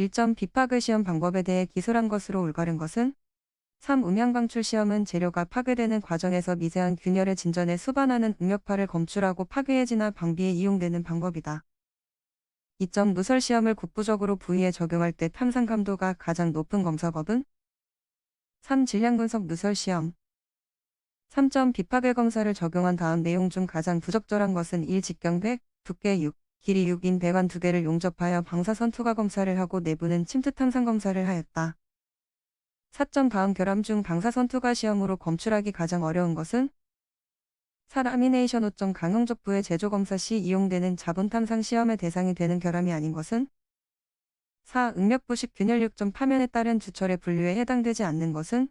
1점 비파괴 시험 방법에 대해 기술한 것으로 올바른 것은 3. 음향 방출 시험은 재료가 파괴되는 과정에서 미세한 균열의 진전에 수반하는 음력파를 검출하고 파괴해지나 방비에 이용되는 방법이다. 2점 누설 시험을 국부적으로 부위에 적용할 때 탐상 감도가 가장 높은 검사법은 3. 질량 분석 누설 시험 3점 비파괴 검사를 적용한 다음 내용 중 가장 부적절한 것은 1. 직경 100, 두께 6, 길이 6인 배관 두 개를 용접하여 방사선 투과 검사를 하고 내부는 침투 탐상 검사를 하였다. 4점 다음 결함 중 방사선 투과 시험으로 검출하기 가장 어려운 것은 4. 라미네이션 5점 강용접부의 제조 검사 시 이용되는 자본 탐상 시험의 대상이 되는 결함이 아닌 것은 4. 응력 부식 균열 6점 파면에 따른 주철의 분류에 해당되지 않는 것은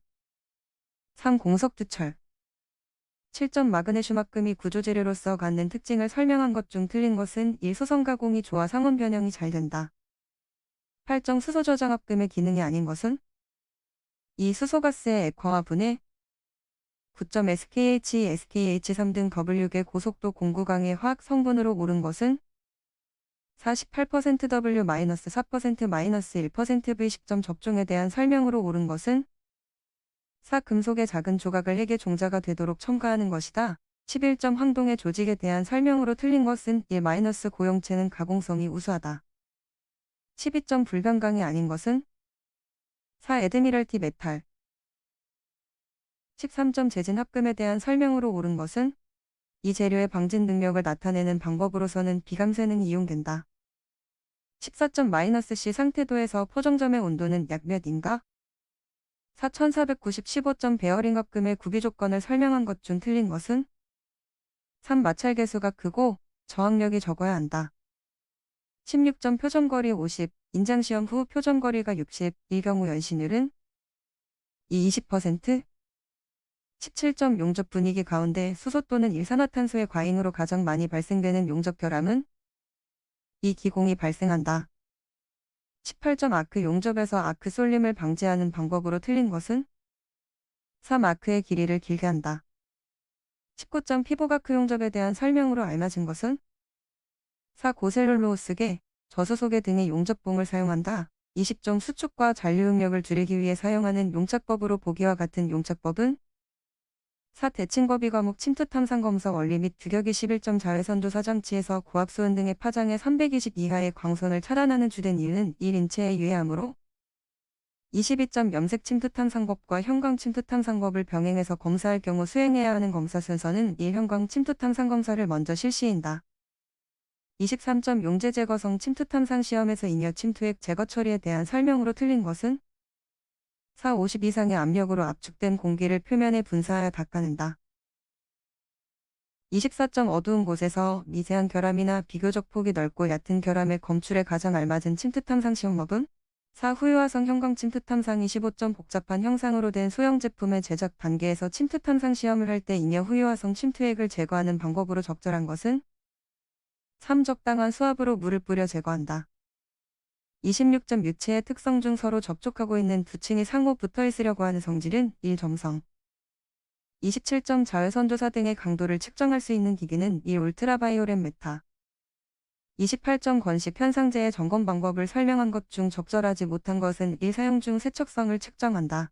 3. 공석두철 7점 마그네슘합금이 구조재료로서 갖는 특징을 설명한 것 중 틀린 것은 1. 소성 가공이 좋아 상온 변형이 잘 된다. 8점 수소 저장합금의 기능이 아닌 것은 2. 수소가스의 액화와 분해 9점 SKH, SKH3 등 W6의 고속도 공구강의 화학 성분으로 오른 것은 48% W-4% V 식점 접종에 대한 설명으로 옳은 것은 4. 금속의 작은 조각을 핵의 종자가 되도록 첨가하는 것이다. 11점 황동의 조직에 대한 설명으로 틀린 것은 1. 고용체는 가공성이 우수하다. 12점 불변강이 아닌 것은 4. 에드미럴티 메탈 13점 재진 합금에 대한 설명으로 옳은 것은 이 재료의 방진 능력을 나타내는 방법으로서는 비감쇄능이 이용된다. 14점 마이너스 C 상태도에서 포정점의 온도는 약 몇인가? 4490 15점 베어링 합금의 구비 조건을 설명한 것 중 틀린 것은 3. 마찰 개수가 크고 저항력이 적어야 한다. 16점 표정거리 50, 인장시험 후 표정거리가 60, 일 경우 연신율은 2 20%, 17점 용접 분위기 가운데 수소 또는 일산화탄소의 과잉으로 가장 많이 발생되는 용접 결함은 이 기공이 발생한다. 18점 아크 용접에서 아크 쏠림을 방지하는 방법으로 틀린 것은 3. 아크의 길이를 길게 한다. 19점 피복아크 용접에 대한 설명으로 알맞은 것은 4. 고셀룰로스계, 저수소계 등의 용접봉을 사용한다. 20점 수축과 잔류 응력을 줄이기 위해 사용하는 용착법으로 보기와 같은 용착법은 4. 대칭법이 과목 침투 탐상 검사 원리 및 규격이 11점 자외선 조사 장치에서 고압소음 등의 파장의 320 이하의 광선을 차단하는 주된 이유는 1. 인체에 유해하므로 22점 염색 침투 탐상법과 형광 침투 탐상법을 병행해서 검사할 경우 수행해야 하는 검사 순서는 1. 형광 침투 탐상 검사를 먼저 실시한다. 23점 용재 제거성 침투 탐상 시험에서 잉여 침투액 제거 처리에 대한 설명으로 틀린 것은 4. 50 이상의 압력으로 압축된 공기를 표면에 분사하여 닦아낸다. 24점 어두운 곳에서 미세한 결함이나 비교적 폭이 넓고 얕은 결함의 검출에 가장 알맞은 침투 탐상 시험법은 4. 후유화성 형광 침투 탐상 25점 복잡한 형상으로 된 소형 제품의 제작 단계에서 침투 탐상 시험을 할때 잉여 후유화성 침투액을 제거하는 방법으로 적절한 것은 3. 적당한 수압으로 물을 뿌려 제거한다. 26점 유체의 특성 중 서로 접촉하고 있는 두 층이 상호 붙어 있으려고 하는 성질은 1. 점성 27점 자외선 조사 등의 강도를 측정할 수 있는 기기는 1. 울트라바이오렛 메타 28점 건식 현상제의 점검 방법을 설명한 것 중 적절하지 못한 것은 1. 사용 중 세척성을 측정한다.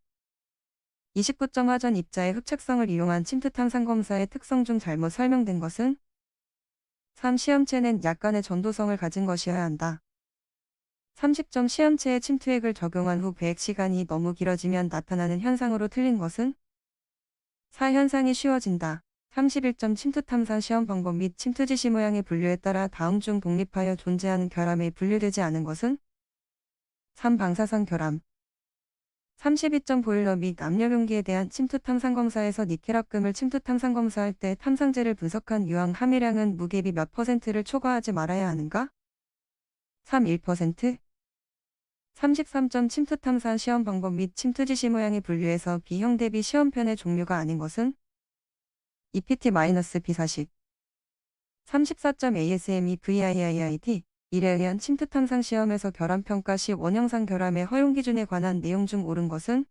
29점 하전 입자의 흡착성을 이용한 침투 탐상 검사의 특성 중 잘못 설명된 것은 3. 시험체는 약간의 전도성을 가진 것이어야 한다. 30점 시험체에 침투액을 적용한 후 배액 시간이 너무 길어지면 나타나는 현상으로 틀린 것은 4. 현상이 쉬워진다. 31점 침투 탐사 시험 방법 및 침투 지시 모양의 분류에 따라 다음 중 독립하여 존재하는 결함에 분류되지 않은 것은 3. 방사선 결함 32점 보일러 및 압력 용기에 대한 침투 탐상 검사에서 니켈 합금을 침투 탐상 검사할 때 탐상제를 분석한 유황 함유량은 무게비 몇 퍼센트를 초과하지 말아야 하는가? 3. 1% 33점 침투 탐사 시험 방법 및 침투 지시 모양의 분류에서 B형 대비 시험편의 종류가 아닌 것은 EPT-B40 34점 ASME VIIIT 이에 의한 침투 탐상 시험에서 결함 평가 시 원형상 결함의 허용 기준에 관한 내용 중 옳은 것은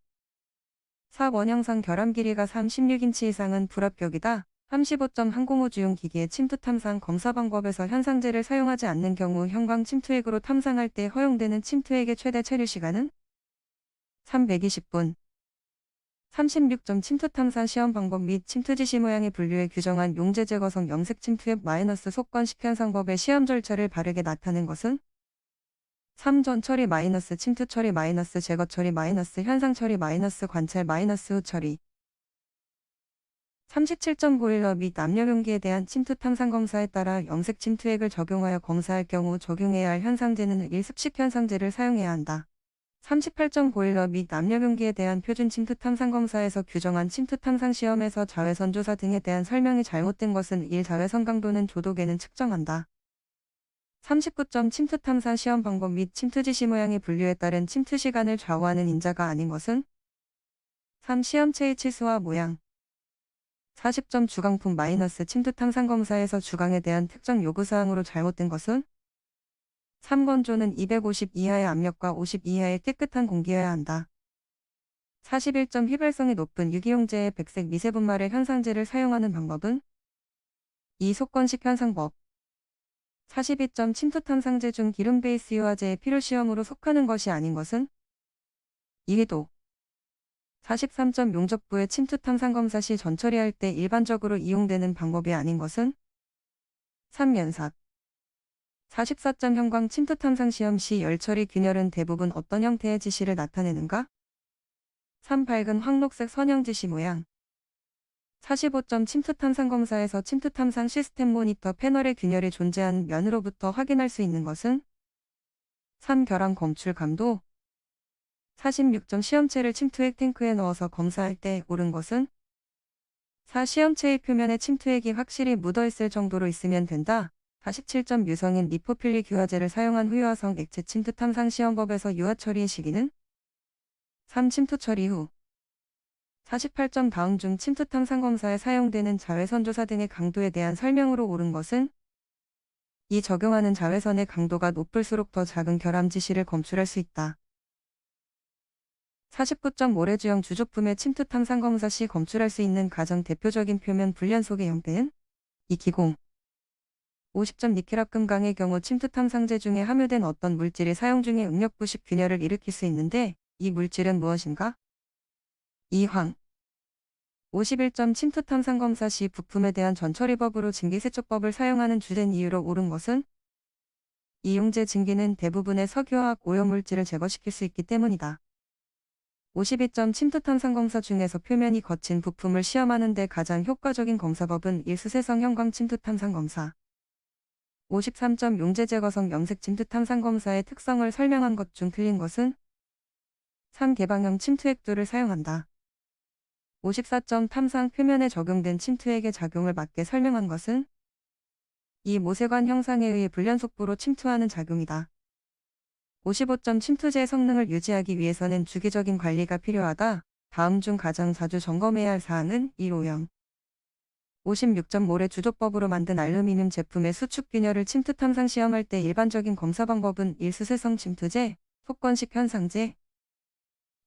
4. 원형상 결함 길이가 36인치 이상은 불합격이다. 35점 항공우 주용 기기의 침투 탐상 검사 방법에서 현상제를 사용하지 않는 경우 형광 침투액으로 탐상할 때 허용되는 침투액의 최대 체류 시간은 320분. 36점 침투 탐사 시험 방법 및 침투 지시 모양의 분류에 규정한 용제 제거성 염색 침투액 마이너스 속건식 현상법의 시험 절차를 바르게 나타낸 것은 3전 처리 마이너스 침투 처리 마이너스 제거 처리 마이너스 현상 처리 마이너스 관찰 마이너스 후 처리 37점 보일러 및 남녀 용기에 대한 침투 탐상 검사에 따라 염색 침투액을 적용하여 검사할 경우 적용해야 할 현상제는 일습식 현상제를 사용해야 한다. 38점 보일러 및 남녀 용기에 대한 표준 침투 탐상 검사에서 규정한 침투 탐상 시험에서 자외선 조사 등에 대한 설명이 잘못된 것은 1. 자외선 강도는 조독에는 측정한다. 39점 침투 탐사 시험 방법 및 침투 지시 모양의 분류에 따른 침투 시간을 좌우하는 인자가 아닌 것은 3. 시험체의 치수와 모양 40점 주강품 마이너스 침투 탐상 검사에서 주강에 대한 특정 요구사항으로 잘못된 것은 3건조는 250 이하의 압력과 50 이하의 깨끗한 공기여야 한다. 41점 휘발성이 높은 유기용제의 백색 미세분말의 현상제를 사용하는 방법은 2. 속건식 현상법 42점 침투 탐상제 중 기름 베이스 유화제의 필요 시험으로 속하는 것이 아닌 것은 2위도 43점 용접부의 침투 탐상 검사 시 전처리할 때 일반적으로 이용되는 방법이 아닌 것은 3연삭 44점 형광 침투 탐상 시험 시 열처리 균열은 대부분 어떤 형태의 지시를 나타내는가? 3. 밝은 황록색 선형 지시 모양 45점 침투 탐상 검사에서 침투 탐상 시스템 모니터 패널에 균열이 존재하는 면으로부터 확인할 수 있는 것은 3. 결함 검출 감도 46점 시험체를 침투액 탱크에 넣어서 검사할 때 옳은 것은 4. 시험체의 표면에 침투액이 확실히 묻어있을 정도로 있으면 된다. 47점 유성인 리포필리 규화제를 사용한 후유화성 액체 침투 탐상 시험법에서 유화 처리의 시기는 3. 침투 처리 후 48점 다음 중 침투 탐상 검사에 사용되는 자외선 조사 등의 강도에 대한 설명으로 옳은 것은 이 적용하는 자외선의 강도가 높을수록 더 작은 결함 지시를 검출할 수 있다. 49점 모래주형 주조품의 침투 탐상 검사 시 검출할 수 있는 가장 대표적인 표면 불련 속의 형태는 이 기공 50점 니켈합 금강의 경우 침투 탐상제 중에 함유된 어떤 물질이 사용 중에 응력 부식 균열을 일으킬 수 있는데 이 물질은 무엇인가? 이황 51점 침투 탐상 검사 시 부품에 대한 전처리법으로 증기세척법을 사용하는 주된 이유로 옳은 것은 이용제 증기는 대부분의 석유화학 오염물질을 제거시킬 수 있기 때문이다. 52점 침투 탐상 검사 중에서 표면이 거친 부품을 시험하는 데 가장 효과적인 검사법은 일수세성 형광 침투 탐상 검사. 53점 용제 제거성 염색 침투 탐상 검사의 특성을 설명한 것 중 틀린 것은 3. 개방형 침투액도를 사용한다. 54점 탐상 표면에 적용된 침투액의 작용을 맞게 설명한 것은 이 모세관 형상에 의해 불련 속부로 침투하는 작용이다. 55점 침투제의 성능을 유지하기 위해서는 주기적인 관리가 필요하다. 다음 중 가장 자주 점검해야 할 사항은 1호형 56점 모래 주조법으로 만든 알루미늄 제품의 수축 균열을 침투 탐상 시험할 때 일반적인 검사 방법은 일수세성 침투제, 속건식 현상제,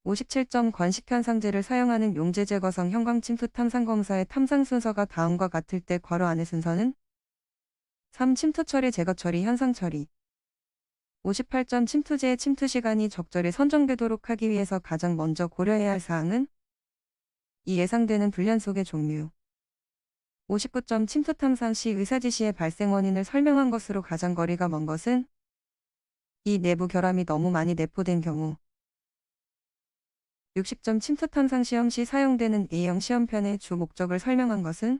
57점 관식 현상제를 사용하는 용제 제거성 형광 침투 탐상 검사의 탐상 순서가 다음과 같을 때 괄호 안의 순서는 3. 침투 처리 제거 처리 현상 처리 58점 침투제의 침투 시간이 적절히 선정되도록 하기 위해서 가장 먼저 고려해야 할 사항은 이 예상되는 불련 속의 종류 59점 침투 탐상 시 의사지시의 발생 원인을 설명한 것으로 가장 거리가 먼 것은 이 내부 결함이 너무 많이 내포된 경우 60점 침투 탐상 시험 시 사용되는 A형 시험편의 주 목적을 설명한 것은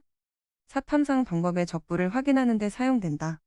사탐상 방법의 적부를 확인하는 데 사용된다.